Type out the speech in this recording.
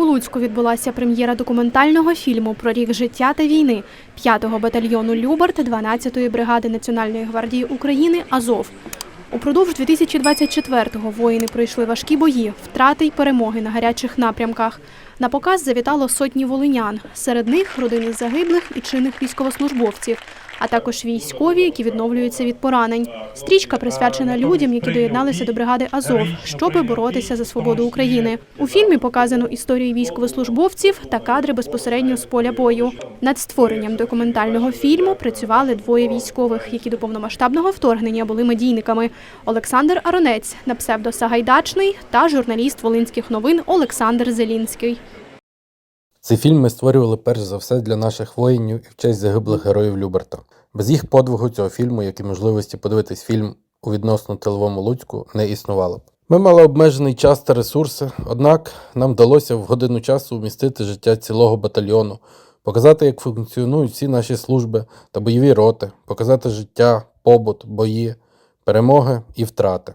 У Луцьку відбулася прем'єра документального фільму про рік життя та війни 5-го батальйону Любарт 12-ї бригади Національної гвардії України Азов. Упродовж 2024-го воїни пройшли важкі бої, втрати й перемоги на гарячих напрямках. На показ завітало сотні волинян. Серед них родини загиблих і чинних військовослужбовців, а також військові, які відновлюються від поранень. Стрічка присвячена людям, які доєдналися до бригади Азов, щоби боротися за свободу України. У фільмі показано історії військовослужбовців та кадри безпосередньо з поля бою. Над створенням документального фільму працювали двоє військових, які до повномасштабного вторгнення були медійниками: Олександр Аронець на псевдо Сагайдачний та журналіст Волинських новин Олександр Зелінський. Цей фільм ми створювали перш за все для наших воїнів і в честь загиблих героїв Люберта. Без їх подвигу цього фільму, як і можливості подивитись фільм у відносно тиловому Луцьку, не існувало б. Ми мали обмежений час та ресурси, однак нам вдалося в годину часу вмістити життя цілого батальйону, показати, як функціонують всі наші служби та бойові роти, показати життя, побут, бої, перемоги і втрати.